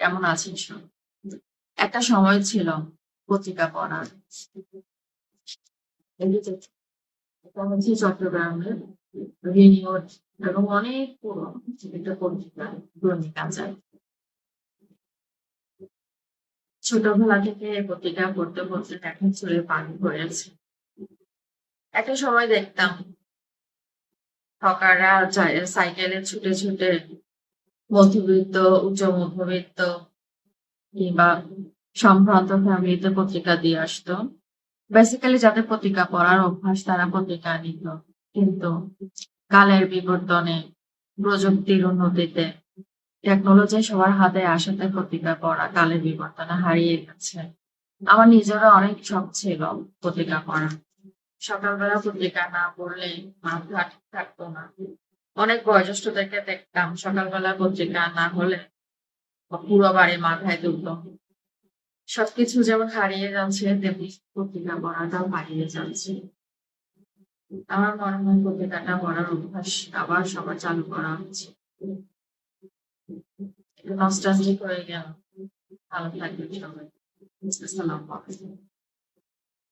কেমন আছেন সবাই? একটা সময় ছিল পত্রিকা পড়ার। হচ্ছে চট্টগ্রামের এবং অনেক পুরনো একটা পত্রিকা। ছোটবেলা থেকে পত্রিকা পড়তে পড়তে এখন চুলে পানি পড়েছে। একটা সময় দেখতাম, হকাররা সাইকেলে ছুটে ছুটে মধ্যবিত্ত, উচ্চ মধ্যবিত্ত কিংবা সম্ভ্রান্ত ফ্যামিলিতে পত্রিকা দিয়ে আসতো। বেসিক্যালি যাদের পত্রিকা পড়ার অভ্যাস তারা পত্রিকা নিত। কিন্তু কালের বিবর্তনে, প্রযুক্তির উন্নতিতে, টেকনোলজি সবার হাতে আসাতে পত্রিকা পড়া কালের বিবর্তনে হারিয়ে গেছে। আমার নিজেরও অনেক শখ ছিল পত্রিকা পড়ার। সকালবেলা পত্রিকা না পড়লে মাথা ঠিক থাকতো না। অনেক বয়োজ্যেষ্ঠদেরকে দেখতাম, সকালবেলা পত্রিকা না হলে পুরো বাড়ি মাথায় তুলতো। সবকিছু যেমন হারিয়ে যাচ্ছে, তেমনি পত্রিকা পড়াটাও হারিয়ে যাচ্ছে। আমার মনে হয় পত্রিকাটা পড়ার অভ্যাস আবার সবার চালু করা হচ্ছে নস্টালজিক হয়ে গেল। ভালো থাকবেন সবাই।